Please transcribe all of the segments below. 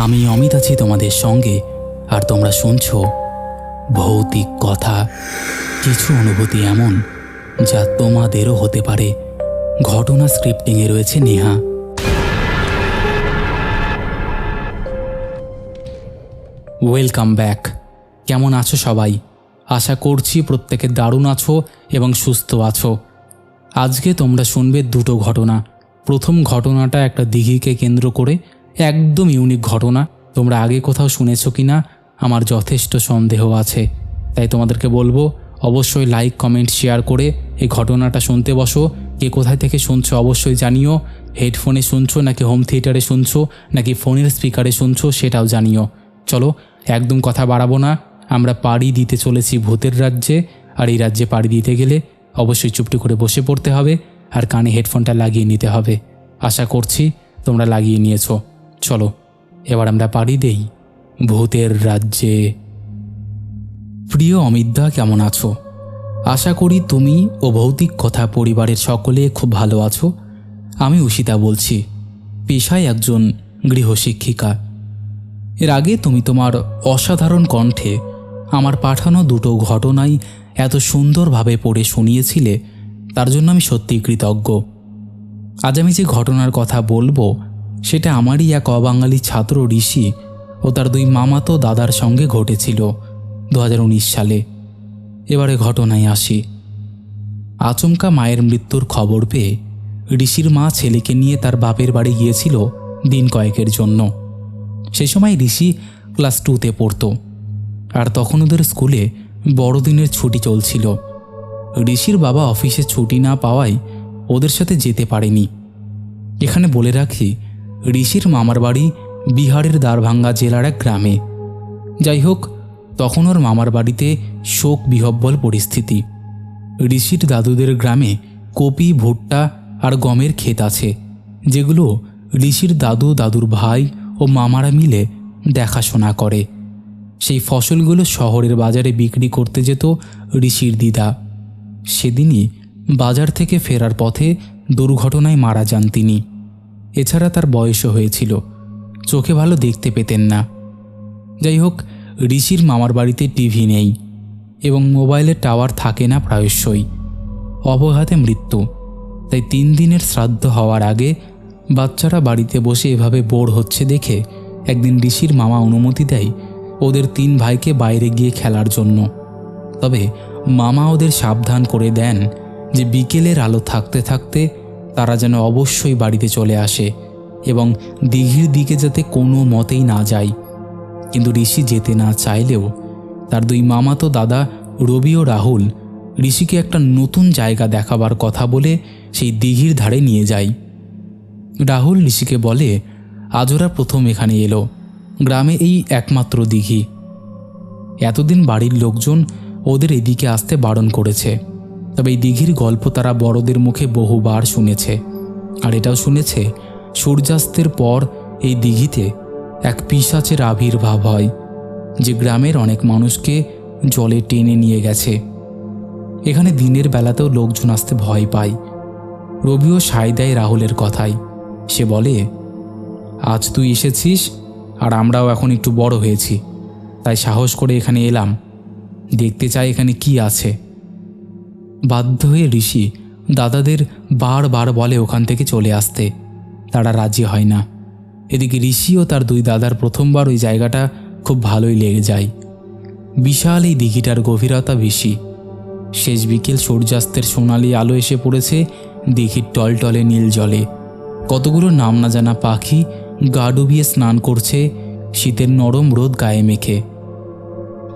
আমি অমিত আছি তোমাদের সঙ্গে, আর তোমরা শুনছ ভৌতিক কথা। কিছু অনুভূতি এমন, যা তোমাদেরও হতে পারে। ঘটনা স্ক্রিপ্টিংয়ে রয়েছে নেহা। ওয়েলকাম ব্যাক কেমন আছো সবাই? আশা করছি প্রত্যেকে দারুণ আছো এবং সুস্থ আছো। আজকে তোমরা শুনবে দুটো ঘটনা। প্রথম ঘটনাটা একটা দিঘিকে কেন্দ্র করে একদম ইউনিক ঘটনা। তোমরা আগে কোথাও শুনেছো কি না আমার যথেষ্ট সন্দেহ আছে। তাই তোমাদেরকে বলব, অবশ্যই লাইক কমেন্ট শেয়ার করে এই ঘটনাটা শুনতে বসো। কে কোথায় থেকে শুনছো অবশ্যই জানিও। হেডফোনে শুনছো নাকি হোম থিয়েটারে শুনছো, নাকি ফোনের স্পিকারে শুনছো সেটাও জানিও। চলো, একদম কথা বাড়াবো না। আমরা পাড়ি দিতে চলেছি ভূতের রাজ্যে, আর এই রাজ্যে পাড়ি দিতে গেলে অবশ্যই চুপটি করে বসে পড়তে হবে, আর কানে হেডফোনটা লাগিয়ে নিতে হবে। আশা করছি তোমরা লাগিয়ে নিয়েছো। চলো, এবার আমরা পাড়ি দেই ভূতের রাজ্যে। প্রিয় অমিতদা, কেমন আছো? আশা করি তুমি ও ভৌতিক কথা পরিবারের সকলে খুব ভালো আছো। আমি উষিতা বলছি, পেশায় একজন গৃহশিক্ষিকা। এর আগে তুমি তোমার অসাধারণ কণ্ঠে আমার পাঠানো দুটো ঘটনাই এত সুন্দরভাবে পড়ে শুনিয়েছিলে, তার জন্য আমি সত্যিই কৃতজ্ঞ। আজ আমি যে ঘটনার কথা বলব সেটা আমারই এক অবাঙালি ছাত্র ঋষি ও তার দুই মামাতো দাদার সঙ্গে ঘটেছিল দু হাজার উনিশ সালে। এবারে ঘটনায় আসি। আচমকা মায়ের মৃত্যুর খবর পেয়ে ঋষির মা ছেলেকে নিয়ে তার বাপের বাড়ি গিয়েছিল দিন কয়েকের জন্য। সে সময় ঋষি ক্লাস টুতে পড়তো। আর তখন ওদের স্কুলে বড়দিনের ছুটি চলছিল। ঋষির বাবা অফিসে ছুটি না পাওয়ায় ওদের সাথে যেতে পারেনি। এখানে বলে রাখি ঋষির মামার বাড়ি বিহারের দ্বারভাঙ্গা জেলার এক গ্রামে। যাই হোক তখন ওর মামার বাড়িতে শোক বিহব্বল পরিস্থিতি। ঋষির দাদুদের গ্রামে কপি, ভুট্টা আর গমের ক্ষেত আছে, যেগুলো ঋষির দাদু, দাদুর ভাই ও মামারা মিলে দেখাশোনা করে। সেই ফসলগুলো শহরের বাজারে বিক্রি করতে যেত ঋষির দিদা। সেদিনই বাজার থেকে ফেরার পথে দুর্ঘটনায় মারা যান তিনি। এছাড়া তার বয়সও হয়েছিল। চোখে ভালো দেখতে পেতেন না। যাই হোক ঋষির মামার বাড়িতে টিভি নেই এবং মোবাইলের টাওয়ার থাকে না প্রায়শই। অবঘাতে মৃত্যু। তাই তিন দিনের শ্রাদ্ধ হওয়ার আগে বাচ্চারা বাড়িতে বসে এভাবে বোর হচ্ছে দেখে একদিন ঋষির মামা অনুমতি দেয় ওদের তিন ভাইকে বাইরে গিয়ে খেলার জন্য। তবে মামা ওদের সাবধান করে দেন যে বিকেলের আলো থাকতে থাকতে তারা যেন অবশ্যই বাড়িতে চলে আসে এবং দিঘির দিকে যাতে কোনো মতেই না যায়। কিন্তু ঋষি যেতে না চাইলেও তার দুই মামাতো দাদা রবি ও রাহুল ঋষিকে একটা নতুন জায়গা দেখাবার কথা বলে সেই দিঘির ধারে নিয়ে যায়। রাহুল ঋষিকে বলে, আজ ওরা প্রথম এখানে এলো। গ্রামে এই একমাত্র দিঘি। এতদিন বাড়ির লোকজন ওদের এদিকে আসতে বারণ করেছে। তবে এই দিঘির গল্প তারা বড়দের মুখে বহুবার শুনেছে। আর এটাও শুনেছে, সূর্যাস্তের পর এই দিঘিতে এক পিসাচের আবির্ভাব হয়, যে গ্রামের অনেক মানুষকে জলে টেনে নিয়ে গেছে। এখানে দিনের বেলাতেও লোকজন আসতে ভয় পায়। রবিও সায় দেয় রাহুলের কথায় সে বলে, আজ তুই এসেছিস, আর আমরাও এখন একটু বড় হয়েছি। তাই সাহস করে এখানে এলাম। দেখতে চাই এখানে কি আছে। বাধ্য হয়ে ঋষি দাদাদের বারবার বলে ওখান থেকে চলে আসতে। তারা রাজি হয় না। এদিকে ঋষি ও তার দুই দাদার প্রথমবার ওই জায়গাটা খুব ভালোই লেগে যায়। বিশাল এই দিঘিটার গভীরতা বেশি। শেষ বিকেল সূর্যাস্তের সোনালি আলো এসে পড়েছে দিঘির টলটলে নীল জলে। কতগুলো নাম না জানা পাখি গা ডুবিয়ে স্নান করছে শীতের নরম রোদ গায়ে মেখে।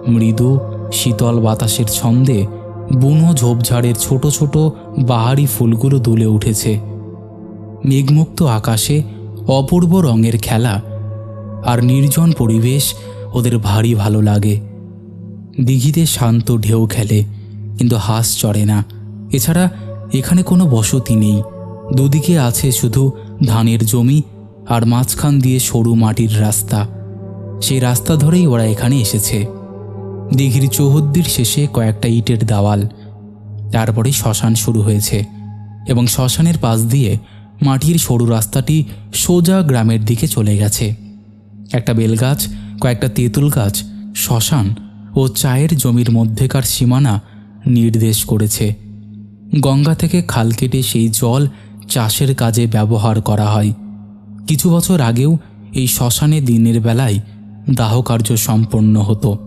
মৃদু শীতল বাতাসের ছন্দে বুনো ঝোপঝাড়ের ছোট ছোট বাহারি ফুলগুলো দুলে উঠেছে। মেঘমুক্ত আকাশে অপূর্ব রঙের খেলা আর নির্জন পরিবেশ ওদের ভারী ভালো লাগে। দিঘিতে শান্ত ঢেউ খেলে, কিন্তু হাঁস চড়ে না। এছাড়া এখানে কোনো বসতি নেই। দুদিকে আছে শুধু ধানের জমি আর মাঝখান দিয়ে সরু মাটির রাস্তা। সেই রাস্তা ধরেই ওরা এখানে এসেছে। দিঘির চৌহদ্দির শেষে কয়েকটা ইটের দেওয়াল। তারপরে শ্মশান শুরু হয়েছে এবং শ্মশানের পাশ দিয়ে মাটির সরু রাস্তাটি সোজা গ্রামের দিকে চলে গেছে। একটা বেলগাছ, কয়েকটা তেঁতুল গাছ, শ্মশান ও চায়ের জমির মধ্যেকার সীমানা নির্দেশ করেছে। গঙ্গা থেকে খাল কেটে সেই জল চাষের কাজে ব্যবহার করা হয়। কিছু বছর আগেও এই শ্মশানে দিনের বেলায় দাহকার্য সম্পন্ন হতো।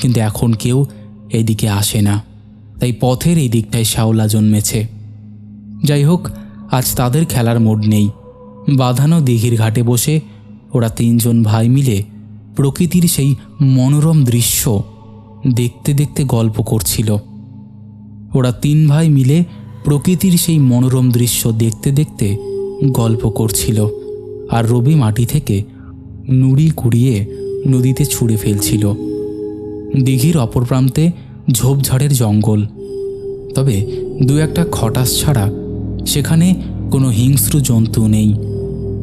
কিন্তু এখন কেউ এদিকে আসে না। তাই পথের এই দিকটায় শ্যাওলা জন্মেছে। যাই হোক, আজ তাদের খেলার মোড নেই। বাঁধানো দিঘির ঘাটে বসে ওরা তিনজন ভাই মিলে প্রকৃতির সেই মনোরম দৃশ্য দেখতে দেখতে গল্প করছিল। ওরা তিন ভাই মিলে প্রকৃতির সেই মনোরম দৃশ্য দেখতে দেখতে গল্প করছিল আর রবি মাটি থেকে নুড়ি কুড়িয়ে নদীতে ছুঁড়ে ফেলছিল। দিঘির অপর প্রান্তে ঝোপঝাড়ের জঙ্গল। তবে দু একটা খটাস ছাড়া সেখানে কোনো হিংস্র জন্তু নেই।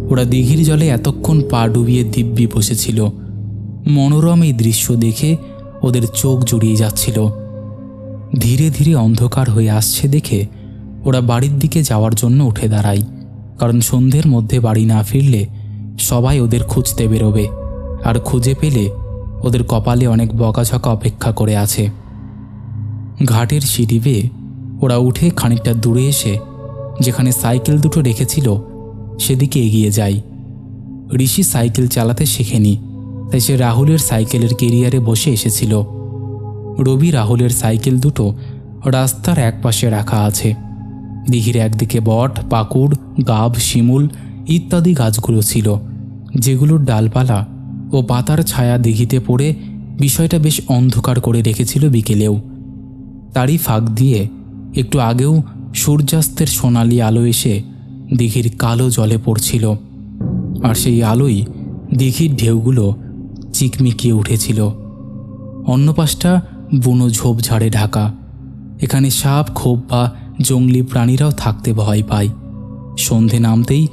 ওরা দিঘির জলে এতক্ষণ পা ডুবিয়ে দিব্যি বসেছিল। মনোরম এই দৃশ্য দেখে ওদের চোখ জড়িয়ে যাচ্ছিল। ধীরে ধীরে অন্ধকার হয়ে আসছে দেখে ওরা বাড়ির দিকে যাওয়ার জন্য উঠে দাঁড়ায়। কারণ সন্ধ্যের মধ্যে বাড়ি না ফিরলে সবাই ওদের খুঁজতে বেরোবে। আর খুঁজে পেলে ওদের কপালে অনেক বকাঝকা অপেক্ষা করে আছে। ঘাটের সিঁড়ি বেয়ে ওরা উঠে খানিকটা দূরে এসে, যেখানে সাইকেল দুটো রেখেছিল, সেদিকে এগিয়ে যায় ঋষি সাইকেল চালাতে শেখেনি, তাই সে রাহুলের সাইকেলের কেরিয়ারে বসে এসেছিল। রবি রাহুলের সাইকেল দুটো রাস্তার একপাশে রাখা আছে। দিঘির একদিকে বট, পাকুড়, গাব, শিমুল ইত্যাদি গাছগুলো ছিল, যেগুলোর ডালপালা ও পাতার ছায়া দিঘিতে পড়ে বিষয়টা বেশ অন্ধকার করে রেখেছিল বিকেলেও। তারই ফাঁক দিয়ে একটু আগেও সূর্যাস্তের সোনালি আলো এসে দিঘির কালো জলে পড়ছিল, আর সেই আলোই দিঘির ঢেউগুলো চিকমিকিয়ে উঠেছিল। অন্য পাশটা বুনো ঝোপঝাড়ে ঢাকা, এখানে সাপ, খোপ বা জঙ্গলি প্রাণীরাও থাকতে ভয় পায়। সন্ধে নামতেই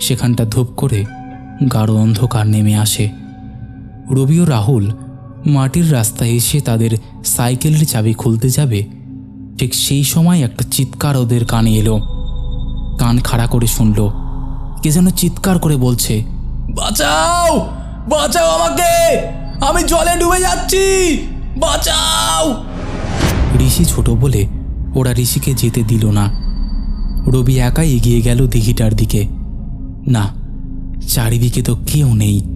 সেখানটা ধূপ করে গাঢ় অন্ধকার নেমে আসে। রবি ও রাহুল মাটির রাস্তায় এসে তাদের সাইকেলের চাবি খুলতে যাবে। ঠিক সেই সময় একটা চিৎকার ওদের কানে এলো। কান খাড়া করে শুনল। কে যেন চিৎকার করে বলছে, বাঁচাও! বাঁচাও আমাকে! আমি জলে ডুবে যাচ্ছি! বাঁচাও! ঋষি ছোট বলে ওরা ঋষিকে যেতে দিল না। রবি একাই এগিয়ে গেল দিঘিটার দিকে। না, চারিদিকে তো কেউ নেই।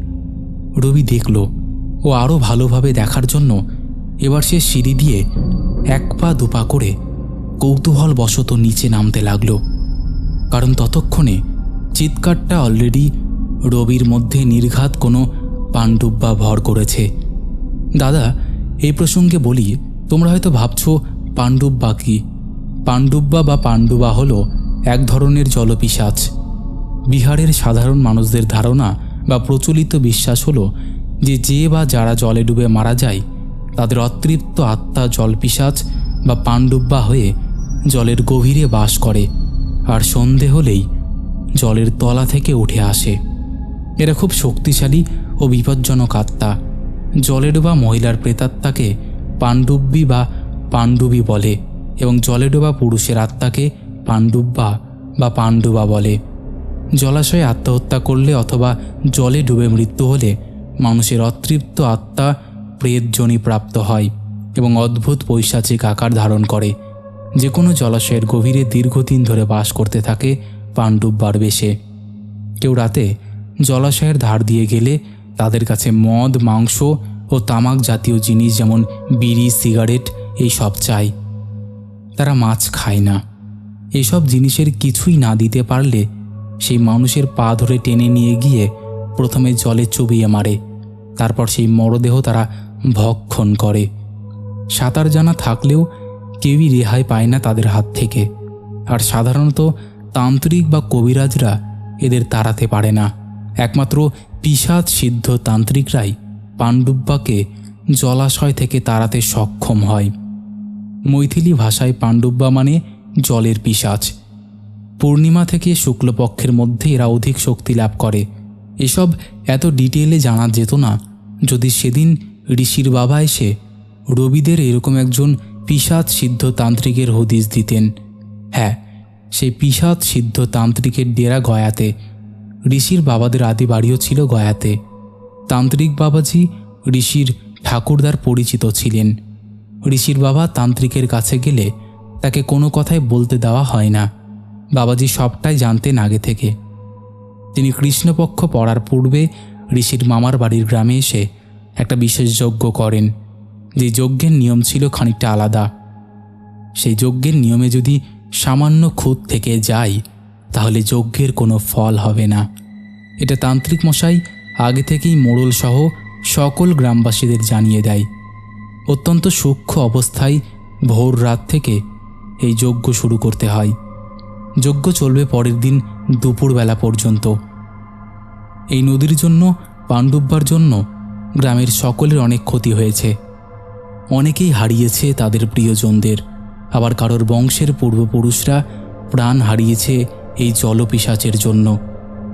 রবি দেখল ও আরও ভালোভাবে দেখার জন্য এবার সে সিঁড়ি দিয়ে এক পা দুপা করে কৌতূহল বশত নিচে নামতে লাগল। কারণ ততক্ষণে চিৎকারটা অলরেডি রবির মধ্যে নির্ঘাত কোনো পাণ্ডুব্বা ভর করেছে। দাদা এই প্রসঙ্গে বলি, তোমরা হয়তো ভাবছ পাণ্ডুব্বা কি? পাণ্ডুব্বা বা পাণ্ডুবা হলো এক ধরনের জলপিশাচ। বিহারের সাধারণ মানুষদের ধারণা বা প্রচলিত বিশ্বাস হলো যে যে বা যারা জলে ডুবে মারা যায়, তাদের অতৃপ্ত আত্মা জলপিশাচ বা পাণ্ডুব্বা হয়ে জলের গভীরে বাস করে আর সন্ধে হলেই জলের তলা থেকে উঠে আসে। এরা খুব শক্তিশালী ও বিপজ্জনক আত্মা। জলে ডোবা মহিলার প্রেতাত্মাকে পাণ্ডুব্বী বা পাণ্ডুবী বলে এবং জলে ডোবা পুরুষের আত্মাকে পাণ্ডুব্বা বা পাণ্ডুবা বলে। জলাশয়ে আত্মহত্যা করলে অথবা জলে ডুবে মৃত্যু হলে মানুষের অতৃপ্ত আত্মা প্রেতজনি প্রাপ্ত হয় এবং অদ্ভুত পৈশাচিক আকার ধারণ করে। যে কোনো জলাশয়ের গভীরে দীর্ঘদিন ধরে বাস করতে থাকে পাণ্ডুব্বার বেশে কেউ রাতে জলাশয়ের ধার দিয়ে গেলে তাদের কাছে মদ, মাংস ও তামাক জাতীয় জিনিস যেমন বিড়ি, সিগারেট এই সব চাই। তারা মাছ খায় না। এসব জিনিসের কিছুই না দিতে পারলে সেই মানুষের পা ধরে টেনে নিয়ে গিয়ে প্রথমে জলে চুবিয়ে মারে। তারপর সেই মরদেহ তারা ভক্ষণ করে। সাঁতার জানা থাকলেও কেউই রেহাই পায় না তাদের হাত থেকে। আর সাধারণত তান্ত্রিক বা কবিরাজরা এদের তাড়াতে পারে না। একমাত্র পিসাদ সিদ্ধ তান্ত্রিকরাই পাণ্ডুব্বাকে জলাশয় থেকে তাড়াতে সক্ষম হয়। মৈথিলি ভাষায় পাণ্ডুব্বা মানে জলের পিসাচ পূর্ণিমা থেকে শুক্লপক্ষের মধ্যে এরা অধিক শক্তি লাভ করে। এসব এত ডিটেলে জানা যেত না। যদি সেদিন ঋষির বাবা এসে রবিদের এরকম একজন পিসাদ সিদ্ধ তান্ত্রিকের হদিস দিতেন। হ্যাঁ সেই পিসাদ সিদ্ধ তান্ত্রিকের ডেরা গয়াতে। ঋষির বাবাদের আদি বাড়িও ছিল গয়াতে। তান্ত্রিক বাবাজি ঋষির ঠাকুরদার পরিচিত ছিলেন। ঋষির বাবা তান্ত্রিকের কাছে গেলে তাকে কোনো কথাই বলতে দেওয়া হয় না। বাবাজি সবটাই জানতেন আগে থেকে। তিনি কৃষ্ণপক্ষ পড়ার পূর্বে ঋষির মামার বাড়ির গ্রামে এসে একটা বিশেষ যজ্ঞ করেন, যে যজ্ঞের নিয়ম ছিল খানিকটা আলাদা। সেই যজ্ঞের নিয়মে যদি সামান্য খুঁত থেকে যায়, তাহলে যজ্ঞের কোনো ফল হবে না। এটা তান্ত্রিক মশাই আগে থেকেই মোড়ল সহ সকল গ্রামবাসীদের জানিয়ে দেয়। অত্যন্ত সূক্ষ্ম অবস্থায় ভোর রাত থেকে এই যজ্ঞ শুরু করতে হয়। যজ্ঞ চলবে পরের দিন দুপুরবেলা পর্যন্ত। এই নদীর জন্য, পাণ্ডুব্বার জন্য গ্রামের সকলের অনেক ক্ষতি হয়েছে। অনেকেই হারিয়েছে তাদের প্রিয়জনদের। আবার কারোর বংশের পূর্বপুরুষরা প্রাণ হারিয়েছে এই জলপিসাচের জন্য।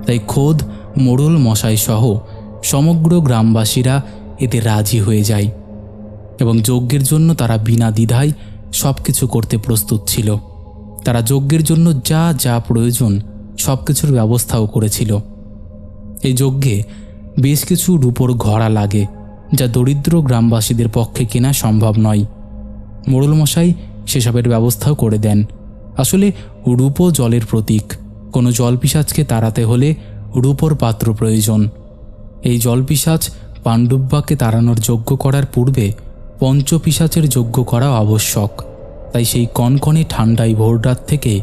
তাই খোদ, মোড়ল মশাই সহ সমগ্র গ্রামবাসীরা এতে রাজি হয়ে যায়। এবং যজ্ঞের জন্য তারা বিনা দ্বিধায় সব কিছু করতে প্রস্তুত ছিল। তারা যজ্ঞের জন্য যা যা প্রয়োজন সব কিছুর ব্যবস্থাও করেছিল। এই যজ্ঞে বেশ কিছু রূপোর ঘোড়া লাগে, যা দরিদ্র গ্রামবাসীদের পক্ষে কেনা সম্ভব নয়। মোড়লমশাই সেসবের ব্যবস্থাও করে দেন। আসলে রূপো জলের প্রতীক, কোনো জলপিসাজকে তাড়াতে হলে রূপোর পাত্র প্রয়োজন। এই জলপিসাজ পাণ্ডুব্বাকে তাড়ানোর যজ্ঞ করার পূর্বে পঞ্চপিসাচের যজ্ঞ করা আবশ্যক। তাই সেই কনকনে ঠান্ডায় ভোররাত থেকে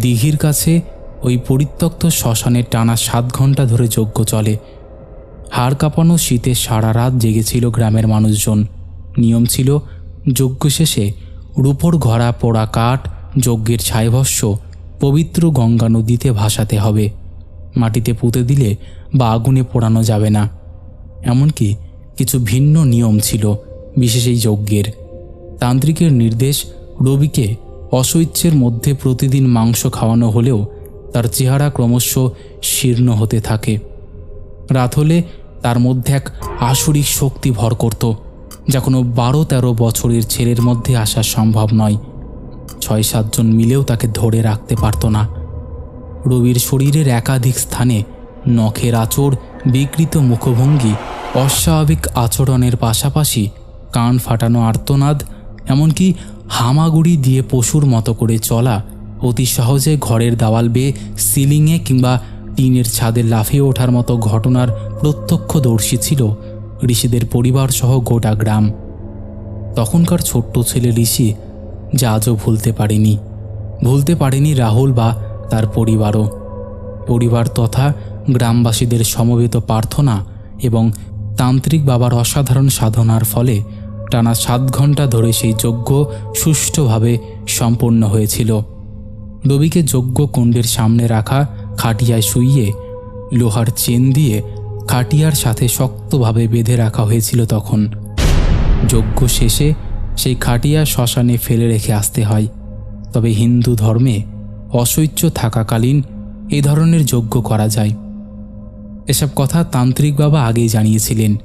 দিঘির কাছে ওই পরিত্যক্ত শ্মশানে টানা সাত ঘণ্টা ধরে যজ্ঞ চলে। হাড় কাঁপানো শীতে সারা রাত জেগেছিল গ্রামের মানুষজন। নিয়ম ছিল, যজ্ঞ শেষে রূপোর ঘরা পোড়া কাঠ, যজ্ঞের ছাইভস্য পবিত্র গঙ্গা নদীতে ভাসাতে হবে। মাটিতে পুঁতে দিলে বা আগুনে পোড়ানো যাবে না। এমনকি কিছু ভিন্ন নিয়ম ছিল, বিশেষ এই যজ্ঞের। তান্ত্রিকের নির্দেশ রবিকে অসৈচ্ছের মধ্যে প্রতিদিন মাংস খাওয়ানো হলেও তার চেহারা ক্রমশ শীর্ণ হতে থাকে। রাত হলে তার মধ্যে এক আসরিক শক্তি ভর করত, যা কোনো বারো তেরো বছরের ছেলের মধ্যে আসা সম্ভব নয়। ছয় সাতজন মিলেও তাকে ধরে রাখতে পারত না। রবির শরীরের একাধিক স্থানে নখের আচর বিকৃত মুখভঙ্গি, অস্বাভাবিক আচরণের পাশাপাশি কান ফাটানো আর্তনাদ, এমনকি হামাগুড়ি দিয়ে পশুর মতো করে চলা, অতি সহজে ঘরের দেওয়াল বেয়ে সিলিংয়ে কিংবা টিনের ছাদে লাফিয়ে ওঠার মতো ঘটনার প্রত্যক্ষদর্শী ছিল ঋষিদের পরিবার সহ গোটা গ্রাম। তখনকার ছোট্ট ছেলে ঋষি যা আজও ভুলতে পারেনি। ভুলতে পারেনি রাহুল বা তার পরিবারও। পরিবার তথা গ্রামবাসীদের সমবেত প্রার্থনা এবং তান্ত্রিক বাবার অসাধারণ সাধনার ফলে টানা সাত ঘণ্টা ধরে সেই যজ্ঞ সুষ্ঠুভাবে সম্পন্ন হয়েছিল। রবিকে যজ্ঞ কুণ্ডের সামনে রাখা খাটিয়ায় শুইয়ে, লোহার চেন দিয়ে খাটিয়ার সাথে শক্তভাবে বেঁধে রাখা হয়েছিল তখন। যজ্ঞ শেষে সেই খাটিয়া শ্মশানে ফেলে রেখে আসতে হয়। তবে হিন্দু ধর্মে অশৈচ্য থাকাকালীন এ ধরনের যজ্ঞ করা যায়। এসব কথা তান্ত্রিক বাবা আগেই জানিয়েছিলেন।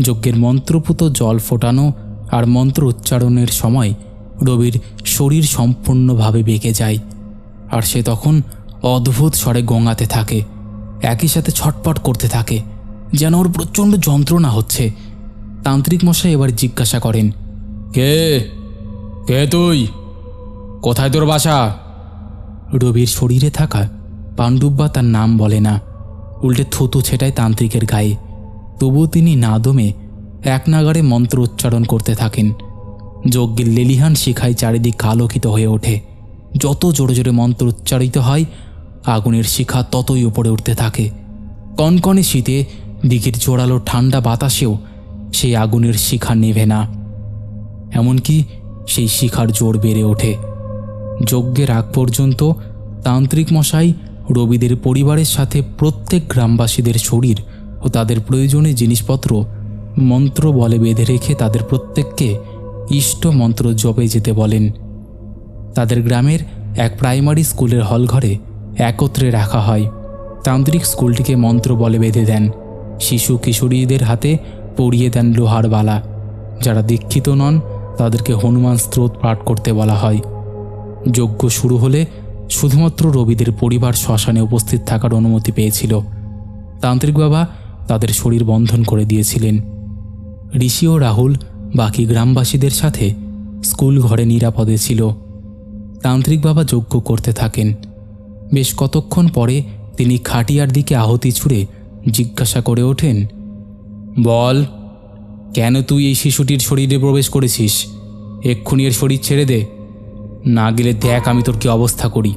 যজ্ঞের মন্ত্রপুত জল ফোটানো আর মন্ত্র উচ্চারণের সময় রবির শরীর সম্পূর্ণভাবে বেঁকে যায়। আর সে তখন অদ্ভুত স্বরে গঙাতে থাকে, একই সাথে ছটপট করতে থাকে, যেন ওর প্রচণ্ড যন্ত্রণা হচ্ছে। তান্ত্রিক মশাই এবার জিজ্ঞাসা করেন, কে? কে তুই? কোথায় তোর বাসা? রবির শরীরে থাকা পাণ্ডুব্বা তার নাম বলে না, উল্টে থুতু ছেটায় তান্ত্রিকের গায়ে। তবুও তিনি না দমে এক নাগারে মন্ত্র উচ্চারণ করতে থাকেন। যজ্ঞের লেলিহান শিখায় চারিদিক আলোকিত হয়ে ওঠে। যত জোরে জোরে মন্ত্র উচ্চারিত হয়, আগুনের শিখা ততই উপরে উঠতে থাকে। কনকনে শীতে দিঘির জোরালো ঠান্ডা বাতাসেও সেই আগুনের শিখা নেভে না। এমনকি সেই শিখার জোর বেড়ে ওঠে। যজ্ঞের আগ পর্যন্ত তান্ত্রিক মশাই রবিদের পরিবারের সাথে প্রত্যেক গ্রামবাসীদের শরীর ও তাদের প্রয়োজনে জিনিসপত্র, মন্ত্র বলে বেঁধে রেখে তাদের প্রত্যেককে ইষ্ট মন্ত্র জপে যেতে বলেন। তাদের গ্রামের এক প্রাইমারি স্কুলের হল ঘরে একত্রে রাখা হয়। তান্ত্রিক স্কুলটিকে মন্ত্র বলে বেঁধে দেন। শিশু কিশোরীদের হাতে পড়িয়ে দেন লোহার বালা। যারা দীক্ষিত নন, তাদেরকে হনুমান স্ত্রোত পাঠ করতে বলা হয়। যজ্ঞ শুরু হলে শুধুমাত্র রবিদের পরিবার শ্মশানে উপস্থিত থাকার অনুমতি পেয়েছিল। তান্ত্রিক বাবা তাদের শরীর বন্ধন করে দিয়েছিলেন। ঋষি ও রাহুল বাকি গ্রামবাসীদের সাথে স্কুল ঘরে নিরাপদে ছিল। তান্ত্রিক বাবা যজ্ঞ করতে থাকেন। বেশ কতক্ষণ পরে তিনি খাটিয়ার দিকে আহতি ছুঁড়ে জিজ্ঞাসা করে ওঠেন, বল, কেন তুই এই শিশুটির শরীরে প্রবেশ করেছিস? এক্ষুনি এর শরীর ছেড়ে দে। না গেলে দেখ আমি তোর কি অবস্থা করি।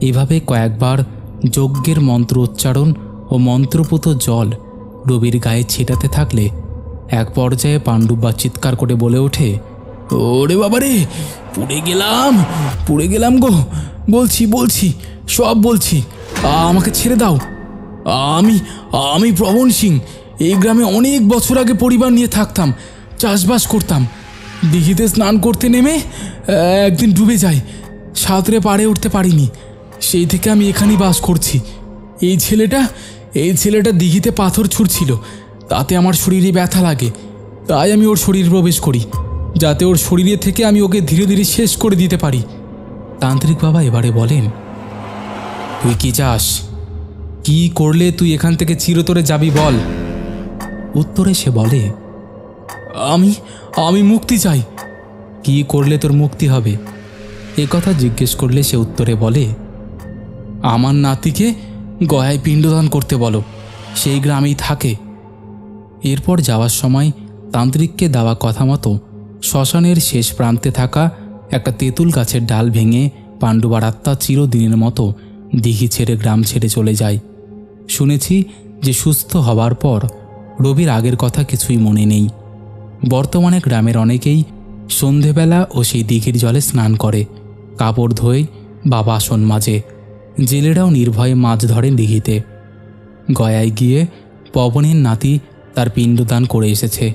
এভাবে কয়েকবার যজ্ঞের মন্ত্র উচ্চারণ ও মন্ত্রপুত জল রবির গায়ে ছেটাতে থাকলে এক পর্যায়ে পাণ্ডুব্বা চিৎকার করে বলে ওঠে, ওরে বাবারে পুড়ে গেলাম পুড়ে গেলাম গো, বলছি বলছি, সব বলছি, আমাকে ছেড়ে দাও, আমি আমি প্রবণ সিং, এই গ্রামে অনেক বছর আগে পরিবার নিয়ে থাকতাম, চাষবাস করতাম, দিঘিতে স্নান করতে নেমে, একদিন ডুবে যাই, সাঁতরে পাড়ে উঠতে পারিনি, সেই থেকে আমি এখানেই বাস করছি, এই ছেলেটা এই ছেলেটা দিঘিতে পাথর ছুঁড়ছিল। তাতে আমার শরীরে ব্যথা লাগে। তাই আমি ওর শরীর প্রবেশ করি, যাতে ওর শরীরে থেকে আমি ওকে ধীরে ধীরে শেষ করে দিতে পারি। তান্ত্রিক বাবা এবারে বলেন, তুই কি চাস? কি করলে তুই এখান থেকে চিরতরে যাবি বল? উত্তরে সে বলে, আমি আমি মুক্তি চাই। কি করলে তোর মুক্তি হবে? এ কথা জিজ্ঞেস করলে সে উত্তরে বলে, আমার নাতিকে গয়ায় পিণ্ডদান করতে বলো। সেই গ্রামেই থাকে। এরপর যাওয়ার সময় তান্ত্রিককে দেওয়া কথা মতো শ্মশানের শেষ প্রান্তে থাকা একটা তেঁতুল গাছের ডাল ভেঙে পাণ্ডুবার আত্মা চিরদিনের মতো দিঘি ছেড়ে গ্রাম ছেড়ে চলে যায়। শুনেছি যে সুস্থ হবার পর রবির আগের কথা কিছুই মনে নেই। বর্তমানে গ্রামের অনেকেই সন্ধেবেলা ও সেই দিঘির জলে স্নান করে, কাপড় ধোয় বা বাসন মাজে। জেলেরাও নির্ভয়ে মাছ ধরেন দিঘিতে। গয়ায় গিয়ে পবনের নাতি তার পিণ্ডদান করে এসেছে।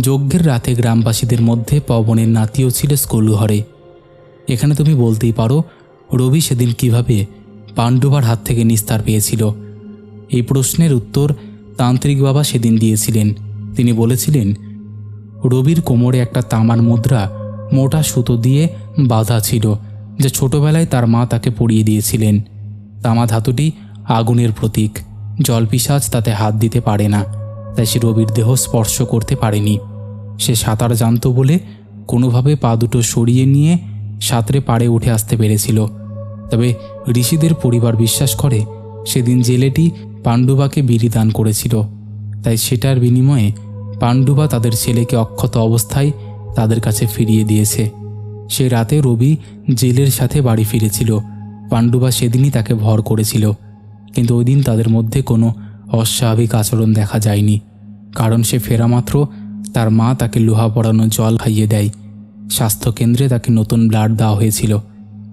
যজ্ঞের রাতে গ্রামবাসীদের মধ্যে পবনের নাতিও ছিল স্কুল ঘরে। এখানে তুমি বলতেই পারো, রবি সেদিন কীভাবে পাণ্ডুবার হাত থেকে নিস্তার পেয়েছিল। এই প্রশ্নের উত্তর তান্ত্রিক বাবা সেদিন দিয়েছিলেন। তিনি বলেছিলেন, রবির কোমরে একটা তামার মুদ্রা মোটা সুতো দিয়ে বাঁধা ছিল। যা ছোটবেলায় তার মা তাকে পরিয়ে দিয়েছিলেন। তামা ধাতুটি আগুনের প্রতীক। জলপিসাজ তাতে হাত দিতে পারে না। তাই সে রবির দেহ স্পর্শ করতে পারেনি। সে সাঁতার জানত বলে কোনোভাবে পা দুটো সরিয়ে নিয়ে সাঁতরে পাড়ে উঠে আসতে পেরেছিল। তবে ঋষিদের পরিবার বিশ্বাস করে সেদিন জেলেটি পাণ্ডুবাকে বিড়ি দান করেছিল। তাই সেটার বিনিময়ে পাণ্ডুবা তাদের ছেলেকে অক্ষত অবস্থায় তাদের কাছে ফিরিয়ে দিয়েছে। সে রাতে রবি জেলের সাথে বাড়ি ফিরেছিল। পাণ্ডুবা সেদিনই তাকে ভর করেছিল। কিন্তু ওই দিন তাদের মধ্যে কোনো অস্বাভাবিক আচরণ দেখা যায়নি। কারণ সে ফেরা মাত্র তার মা তাকে লোহা পড়ানো জল খাইয়ে দেয়। স্বাস্থ্যকেন্দ্রে তাকে নতুন ব্লাড দেওয়া হয়েছিল।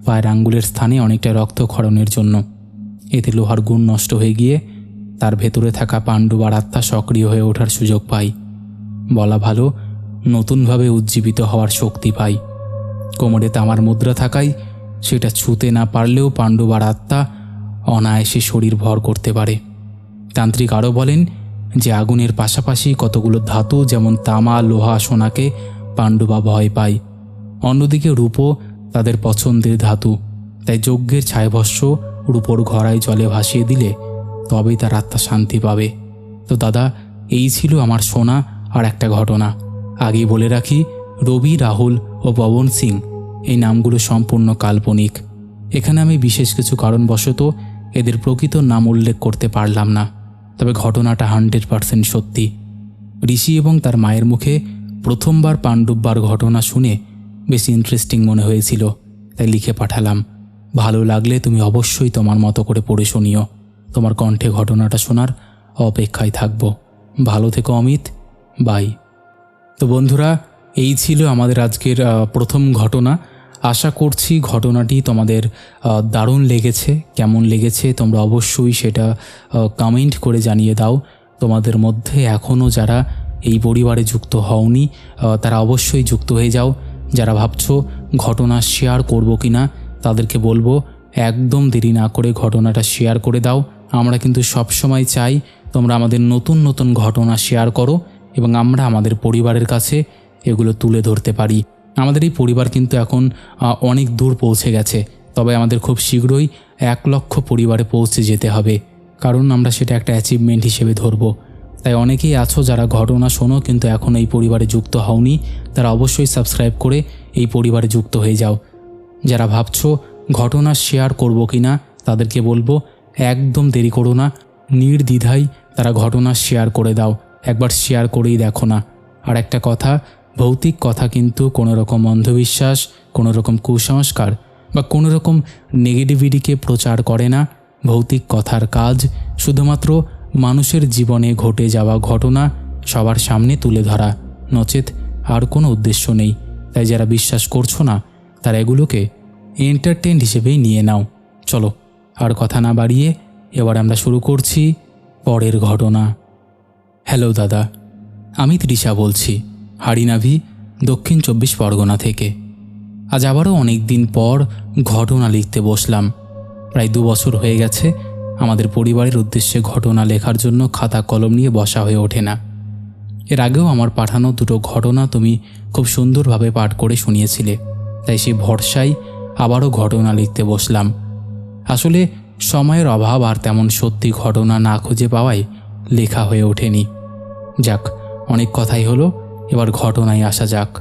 পায়ের আঙ্গুলের স্থানে অনেকটা রক্তক্ষরণের জন্য। এতে লোহার গুণ নষ্ট হয়ে গিয়ে তার ভেতরে থাকা পাণ্ডুবার আত্মা সক্রিয় হয়ে ওঠার সুযোগ পায়। বলা ভালো, নতুনভাবে উজ্জীবিত হওয়ার শক্তি পায়। কোমরে তামার মুদ্রা থাকায় সেটা ছুতে না পারলেও পাণ্ডুবার আত্মা অনায়াসে শরীর ভর করতে পারে। তান্ত্রিক আরও বলেন যে আগুনের পাশাপাশি কতগুলো ধাতু, যেমন তামা, লোহা, সোনাকে পাণ্ডবা ভয় পায়। অন্যদিকে রূপও তাদের পছন্দের ধাতু, তাই যজ্ঞের ছায়াভস্য রূপোর ঘড়ায় জলে ভাসিয়ে দিলে তবেই তার আত্মা শান্তি পাবে। তো দাদা, এই ছিল আমার শোনা আর একটা ঘটনা। আগেই বলে রাখি, রবি, রাহুল ও পবন সিং, এই নামগুলো সম্পূর্ণ কাল্পনিক। এখানে আমি বিশেষ কিছু কারণবশত এদের প্রকৃত নাম উল্লেখ করতে পারলাম না, তবে ঘটনাটা হান্ড্রেড পারসেন্ট সত্যি। ঋষি এবং তার মায়ের মুখে প্রথমবার পাণ্ডুব্বার ঘটনা শুনে বেশ ইন্টারেস্টিং মনে হয়েছিল, তাই লিখে পাঠালাম। ভালো লাগলে তুমি অবশ্যই তোমার মতো করে পড়ে শুনিও, তোমার কণ্ঠে ঘটনাটা শোনার অপেক্ষায় থাকব। ভালো থেকো অমিত বাই তো বন্ধুরা এই ছিল আমাদের আজকের প্রথম ঘটনা। আশা করছি ঘটনাটি তোমাদের দারুণ লেগেছে। কেমন লেগেছে তোমরা অবশ্যই সেটা কমেন্ট করে জানিয়ে দাও। তোমাদের মধ্যে এখনও যারা এই পরিবারে যুক্ত হওনি তারা অবশ্যই যুক্ত হয়ে যাও। যারা ভাবছ ঘটনা শেয়ার করব কি না তাদেরকে বলব একদম দেরি না করে ঘটনাটা শেয়ার করে দাও। আমরা কিন্তু সবসময় চাই তোমরা আমাদের নতুন নতুন ঘটনা শেয়ার করো এবং আমরা আমাদের পরিবারের কাছে এগুলো তুলে ধরতে পারি। আমাদের এই পরিবার কিন্তু এখন অনেক দূর পৌঁছে গেছে। তবে আমাদের খুব শীঘ্রই এক লক্ষ পরিবারে পৌঁছে যেতে হবে। কারণ আমরা সেটা একটা অ্যাচিভমেন্ট হিসেবে ধরব। তাই অনেকেই আছো যারা ঘটনা শোনো কিন্তু এখন এই পরিবারে যুক্ত হওনি, তারা অবশ্যই সাবস্ক্রাইব করে এই পরিবারে যুক্ত হয়ে যাও। যারা ভাবছ ঘটনা শেয়ার করব কি না তাদেরকে বলব একদম দেরি করো না। নির্দ্বিধায় তারা ঘটনা শেয়ার করে দাও। একবার শেয়ার করেই দেখো না। আর একটা কথা ভৌতিক কথা কিন্তু কোনো রকম অন্ধবিশ্বাস কোনো রকম কুসংস্কার বা কোনো রকম নেগেটিভিটিকে প্রচার করে না। ভৌতিক কথার কাজ শুধুমাত্র মানুষের জীবনে ঘটে যাওয়া ঘটনা সবার সামনে তুলে ধরা। নচেত আর কোনো উদ্দেশ্য নেই। তাই যারা বিশ্বাস করছ না, তারা এগুলোকে এন্টারটেন হিসেবেই নিয়ে নাও। চলো, আর কথা না বাড়িয়ে এবার আমরা শুরু করছি পরের ঘটনা। হ্যালো দাদা। আমি তৃষা বলছি। হাড়িনাভি দক্ষিণ চব্বিশ পরগনা থেকে। আজ আবারও অনেক দিন পর ঘটনা লিখতে বসলাম। প্রায় দু বছর হয়ে গেছে আমাদের পরিবারের উদ্দেশ্যে ঘটনা লেখার জন্য খাতা কলম নিয়ে বসা হয়ে ওঠে না। এর আগেও আমার পাঠানো দুটো ঘটনা তুমি খুব সুন্দরভাবে পাঠ করে শুনিয়েছিলে, তাই সেই ভরসায় আবারও ঘটনা লিখতে বসলাম। আসলে সময়ের অভাব আর তেমন সত্যি ঘটনা না খুঁজে পাওয়ায় লেখা হয়ে ওঠেনি। যাক, অনেক কথাই হলো এবার ঘটনায় আসা যাক।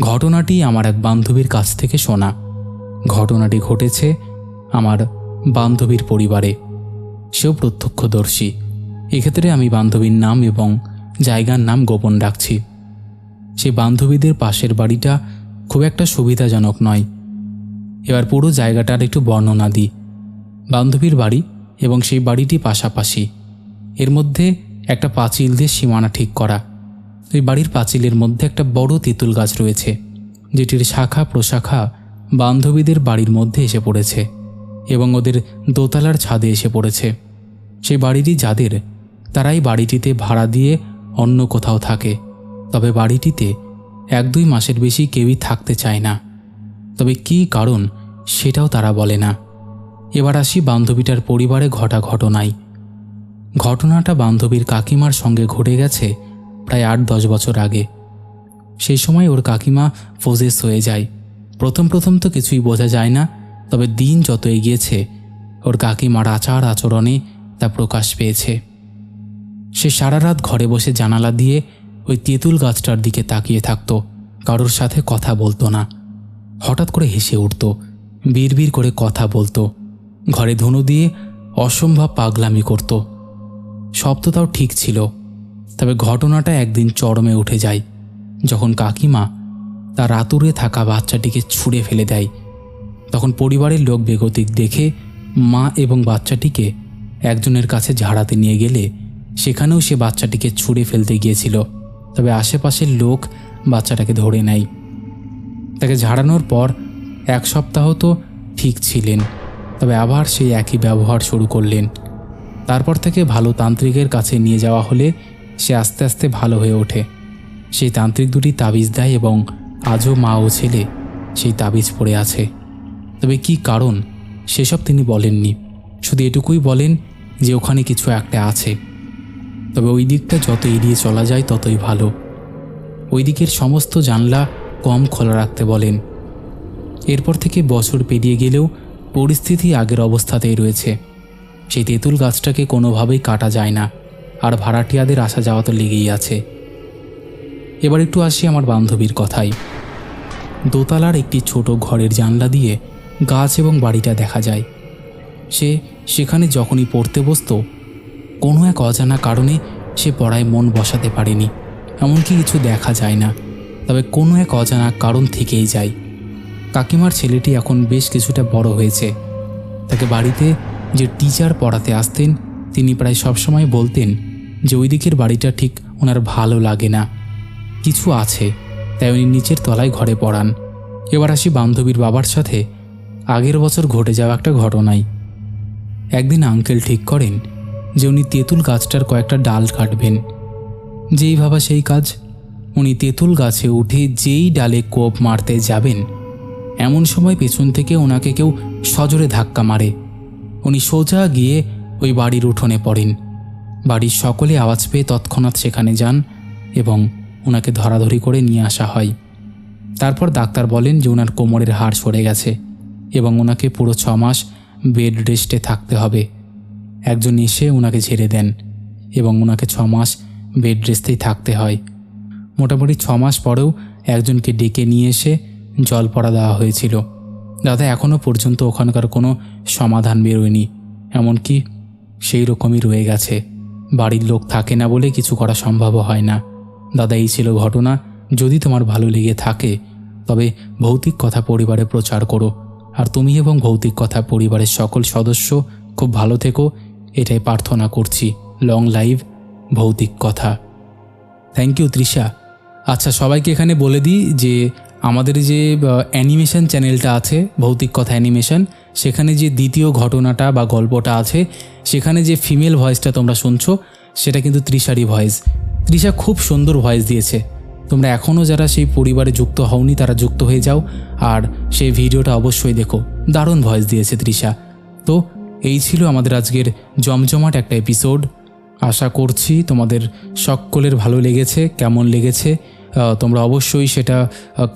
ঘটনাটি আমার এক বান্ধবীর কাছ থেকে শোনা। ঘটনাটি ঘটেছে আমার বান্ধবীর পরিবারে। সেও প্রত্যক্ষদর্শী। এক্ষেত্রে আমি বান্ধবীর নাম এবং জায়গার নাম গোপন রাখছি। সে বান্ধবীদের পাশের বাড়িটা খুব একটা সুবিধাজনক নয়। এবার পুরো জায়গাটার একটু বর্ণনা দিই। বান্ধবীর বাড়ি এবং সেই বাড়িটি পাশাপাশি। এর মধ্যে একটা পাঁচিল দিয়ে সীমানা ঠিক করা। ওই বাড়ির পাঁচিলের মধ্যে একটা বড় তেঁতুল গাছ রয়েছে, যেটির শাখা প্রশাখা বান্ধবীদের বাড়ির মধ্যে এসে পড়েছে এবং ওদের দোতলার ছাদে এসে পড়েছে। সেই বাড়িটি যাদের, তারাই বাড়িটিতে ভাড়া দিয়ে অন্য কোথাও থাকে। তবে বাড়িটিতে এক দুই মাসের বেশি কেউই থাকতে চায় না। তবে কী কারণ সেটাও তারা বলে না। এবার আসি বান্ধবীটার পরিবারে ঘটা ঘটনায়। ঘটনাটা বান্ধবীর কাকিমার সঙ্গে ঘটে গেছে প্রায় আট দশ বছর আগে। সেই সময় ওর কাকিমা ফোজেস হয়ে যায়। প্রথম প্রথম তো কিছুই বোঝা যায় না, তবে দিন যত এগিয়েছে, ওর কাকিমার আচার আচরণে তা প্রকাশ পেয়েছে। সে সারা রাত ঘরে বসে জানালা দিয়ে ওই তেঁতুল গাছটার দিকে তাকিয়ে থাকতো, কারোর সাথে কথা বলতো না। হঠাৎ করে হেসে উঠত, বিড়বিড় করে কথা বলতো, ঘরে ধুনো দিয়ে অসম্ভব পাগলামি করত। সব তো তাও ঠিক ছিল তবে ঘটনাটা একদিন চরমে উঠে যায়। যখন কাকিমা তার আতুরে থাকা বাচ্চাটিকে ছুঁড়ে ফেলে দেয়, তখন পরিবারের লোক বেগতিক দেখে মা এবং বাচ্চাটিকে একজনের কাছে ঝাড়াতে নিয়ে গেলে সেখানেও সে বাচ্চাটিকে ছুঁড়ে ফেলতে গিয়েছিল। তবে আশেপাশের লোক বাচ্চাটাকে ধরে নেয়। তাকে ঝাড়ানোর পর এক সপ্তাহ তো ঠিক ছিলেন, তবে আবার সেই একই ব্যবহার শুরু করলেন। তারপর থেকে ভালো তান্ত্রিকের কাছে নিয়ে যাওয়া হলে সে আস্তে আস্তে ভালো হয়ে ওঠে। সেই তান্ত্রিক দুটি তাবিজ দেয় এবং আজও মা ও ছেলে সেই তাবিজ পড়ে আছে। তবে কি কারণ, সেসব তিনি বলেননি। শুধু এটুকুই বলেন যে ওখানে কিছু একটা আছে। তবে ওই দিকটা যত এড়িয়ে চলা যায় ততই ভালো। ওই দিকের সমস্ত জানলা কম খোলা রাখতে বলেন। এরপর থেকে বছর পেরিয়ে গেলেও পরিস্থিতি আগের অবস্থাতেই রয়েছে। সেই তেঁতুল গাছটাকে কোনোভাবেই কাটা যায় না। আর ভাড়াটিয়াদের আসা যাওয়া তো লেগেই আছে। এবার একটু আসি আমার বান্ধবীর কথাই দোতলার একটি ছোট ঘরের জানলা দিয়ে গাছ এবং বাড়িটা দেখা যায়। সে সেখানে যখনই পড়তে বসতো, কোনো এক অজানা কারণে সে পড়ায় মন বসাতে পারেনি। এমনকি কিছু দেখা যায় না, তবে কোনো এক অজানা কারণ থেকেই যায়। কাকিমার ছেলেটি এখন বেশ কিছুটা বড় হয়েছে। তাকে বাড়িতে যে টিচার পড়াতে আসতেন, তিনি প্রায় সবসময় বলতেন যে ওই দিকের বাড়িটা ঠিক ওনার ভালো লাগে না। কিছু আছে, তাই উনি নিচের তলায় ঘরে পড়ান। এবার আসি বান্ধবীর বাবার সাথে। আগের বছর ঘটে যাওয়া একটা ঘটনাই একদিন আঙ্কেল ঠিক করেন যে উনি তেঁতুল গাছটার কয়েকটা ডাল কাটবেন। যেই ভাবা সেই কাজ, উনি তেঁতুল গাছে উঠে যেই ডালে কোপ মারতে যাবেন, এমন সময় পেছন থেকে ওনাকে কেউ সজোরে ধাক্কা মারে। উনি সোজা গিয়ে ওই বাড়ির উঠোনে পড়েন। বাড়ির সকলে আওয়াজ পেয়ে তৎক্ষণাৎ সেখানে যান এবং ওনাকে ধরাধরি করে নিয়ে আসা হয়। তারপর ডাক্তার বলেন যে ওনার কোমরের হাড় সরে গেছে এবং ওনাকে পুরো ছ মাস বেড রেস্টে থাকতে হবে। একজন এসে ওনাকে ঝেড়ে দেন এবং ওনাকে ছ মাস বেড রেস্টেই থাকতে হয়। মোটামুটি ছ মাস পরেও একজনকে ডেকে নিয়ে এসে জল পড়া দেওয়া হয়েছিল। দাদা এখনও পর্যন্ত ওখানকার কোনো সমাধান বেরোয়নি, এমনকি সেই রকমই রয়ে গেছে। বাড়ির লোক থাকে না বলে কিছু করা সম্ভব হয় না। দাদা, এই ছিল ঘটনা। যদি তোমার ভালো লেগে থাকে, তবে ভৌতিক কথা পরিবারে প্রচার করো। আর তুমি এবং ভৌতিক কথা পরিবারের সকল সদস্য, খুব ভালো থেকো। এটাই প্রার্থনা করছি। লং লাইভ ভৌতিক কথা। Thank you Trisha. আচ্ছা সবাইকে এখানে বলে দিই যে, আমাদের যে অ্যানিমেশন চ্যানেলটা আছে, ভৌতিক কথা অ্যানিমেশন সেখানে যে দ্বিতীয় ঘটনাটা বা গল্পটা আছে, সেখানে যে ফিমেল ভয়েসটা তোমরা শুনছো, সেটা কিন্তু তৃষারই ভয়েস তৃষা খুব সুন্দর ভয়েস দিয়েছে। তোমরা এখনও যারা সেই পরিবারে যুক্ত হওনি, তারা যুক্ত হয়ে যাও, আর সেই ভিডিওটা অবশ্যই দেখো। দারুণ ভয়েস দিয়েছে তৃষা। তো এই ছিল আমাদের আজকের জমজমাট একটা এপিসোড আশা করছি তোমাদের সকলের ভালো লেগেছে, কেমন লেগেছে তোমরা অবশ্যই সেটা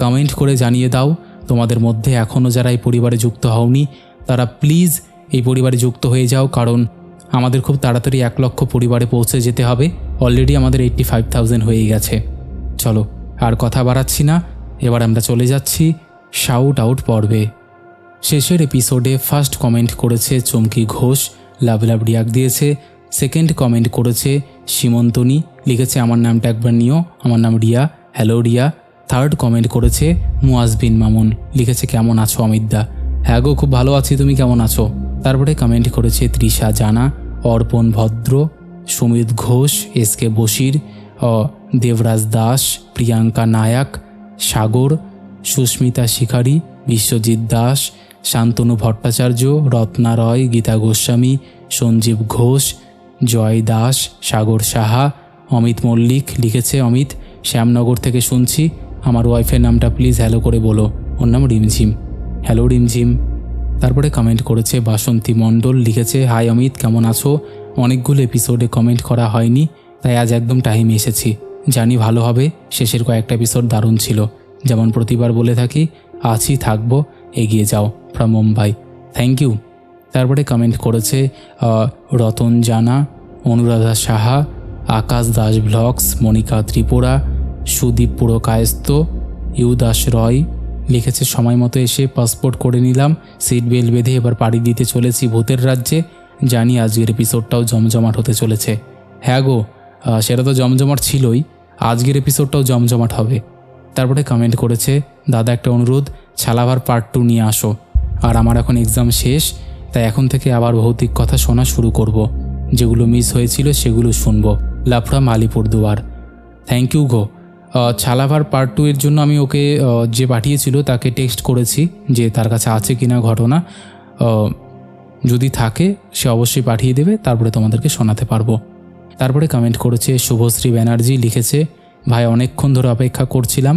কমেন্ট করে জানিয়ে দাও। তোমাদের মধ্যে এখনও যারা এই পরিবারে যুক্ত হওনি তারা প্লিজ এই পরিবারে যুক্ত হয়ে যাও, কারণ আমাদের খুব তাড়াতাড়ি এক লক্ষ পরিবারে পৌঁছে যেতে হবে। অলরেডি আমাদের এইট্টি ফাইভ থাউজেন্ড হয়ে গেছে। চলো, আর কথা বাড়াচ্ছি না। এবার আমরা চলে যাচ্ছি। শাউট আউট পর্বে। শেষের এপিসোডে ফার্স্ট কমেন্ট করেছে চমকি ঘোষ, লাভ লাভ রিয়াক দিয়েছে। সেকেন্ড কমেন্ট করেছে সীমন্তনী, লিখেছে আমার নামটা একবার নিও, আমার নাম Riya hello Riya. Third comment করেছে মুয়াজবিন মামুন, লিখেছে কেমন আছো অমিতদা। হ্যাঁ গো, খুব ভালো আছি, তুমি কেমন আছো? তারপরে কমেন্ট করেছে তৃষা জানা, অর্পণ ভদ্র, সুমিত ঘোষ, এস কে বশির দেবরাজ দাস, প্রিয়াঙ্কা নায়াক, সাগর, সুস্মিতা শিখারী, বিশ্বজিৎ দাস, শান্তনু ভট্টাচার্য, রত্না রয়, গীতা গোস্বামী, সঞ্জীব ঘোষ, জয় দাস, সাগর সাহা, অমিত মল্লিক, লিখেছে অমিত, শ্যামনগর থেকে শুনছি, আমার ওয়াইফের নামটা প্লিজ হ্যালো করে বলো, ওর নাম রিমঝিম। হ্যালো রিমঝিম। তারপরে কমেন্ট করেছে বাসন্তী মণ্ডল, লিখেছে হাই অমিত, কেমন আছো? অনেকগুলো এপিসোডে কমেন্ট করা হয়নি, তাই আজ একদম টাইম এসেছি। জানি ভালো হবে, শেষের কয়েকটা এপিসোড দারুণ ছিল। যেমন প্রতিবার বলে থাকি, আছি, থাকব, এগিয়ে যাও ফ্রম মুম্বাই। থ্যাংক ইউ তারপরে কমেন্ট করেছে রতন জানা, অনুরাধা সাহা, আকাশ দাস ব্লগস মনিকা ত্রিপুরা, সুদীপ পুরকায়স্ত ইউদাস রয় লিখেছে, সময় মতো এসে পাসপোর্ট করে নিলাম। সিট বেল্ট বেঁধে এবার পাড়ি দিতে চলেছি ভূতের রাজ্যে। জানি আজকের এপিসোডটাও জমজমাট হতে চলেছে। হ্যাঁ গো সেটা তো জমজমাট ছিলই। আজকের এপিসোডটাও জমজমাট হবে। তারপরে কমেন্ট করেছে, দাদা, একটা অনুরোধ, ছালাভার পার্ট টু নিয়ে আসো। আর আমার এখন এক্সাম শেষ, তাই এখন থেকে আবার ভৌতিক কথা শোনা শুরু করব। যেগুলো মিস হয়েছিল সেগুলো শুনব। লাফড়া মালিপুর দুয়ার। থ্যাংক ইউ গো। ছালাভার পার্ট টু এর জন্য আমি ওকে যে পাঠিয়েছিল তাকে টেক্সট করেছি যে তার কাছে আছে কিনা ঘটনা যদি থাকে সে অবশ্যই পাঠিয়ে দেবে, তারপরে তোমাদেরকে শোনাতে পারব। তারপরে কমেন্ট করেছে, শুভশ্রী ব্যানার্জি লিখেছে, ভাই, অনেকক্ষণ ধরে অপেক্ষা করছিলাম,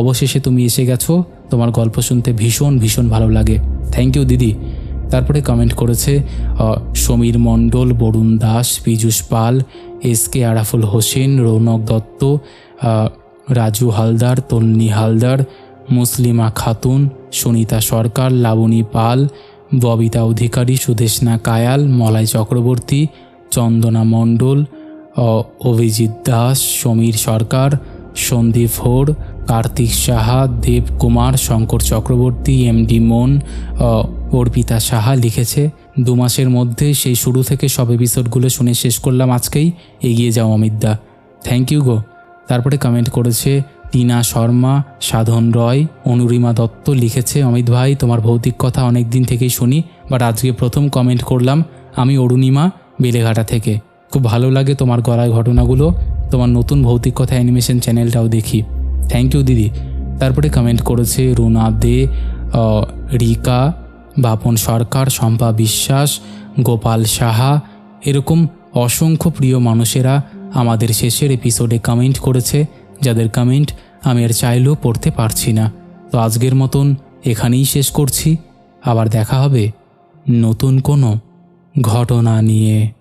অবশেষে তুমি এসে গেছো, তোমার গল্প শুনতে ভীষণ ভীষণ ভালো লাগে। থ্যাংক ইউ দিদি। তারপরে কমেন্ট করেছে Samir Mondal, Barun Das, Piyush Pal, S K Araful Hossain, Rounak Dutta Raju Haldar, Tanni Haldar, Muslima Khatun, Sunita Sarkar, Laboni Pal, Babita Adhikari Sudeshna Kayal Malai Chakraborty, Chandana Mondal Abhijit Das, Samir Sarkar, Sandip Hore Kartik Saha, Dev Kumar, Shankar Chakraborty, MD মন অর্পিতা সাহা লিখেছে। দু মাসের মধ্যে সেই শুরু থেকে সব এপিসোডগুলো শুনে শেষ করলাম আজকেই। এগিয়ে যাও অমিতদা। থ্যাংক ইউ গো। তারপরে কমেন্ট করেছে, টিনা শর্মা, সাধন রয়, অনুরিমা দত্ত লিখেছে, অমিত ভাই, তোমার ভৌতিক কথা অনেক দিন থেকেই শুনি বাট আজকে প্রথম কমেন্ট করলাম, আমি অরুণিমা, বেলেঘাটা থেকে। খুব ভালো লাগে তোমার গলায় ঘটনাগুলো, তোমার নতুন ভৌতিক কথা অ্যানিমেশন চ্যানেলটাও দেখি। থ্যাংক ইউ দিদি। তারপরে কমেন্ট করেছে, রুনা দে রিকা, বাপন সরকার, শম্পা বিশ্বাস, গোপাল সাহা, এরকম অসংখ্য প্রিয় মানুষেরা আমাদের শেষের এপিসোডে কমেন্ট করেছে, যাদের কমেন্ট আমি আর চাইলেও পড়তে পারছি না। তো আজকের মতন এখানেই শেষ করছি। আবার দেখা হবে নতুন কোনো ঘটনা নিয়ে।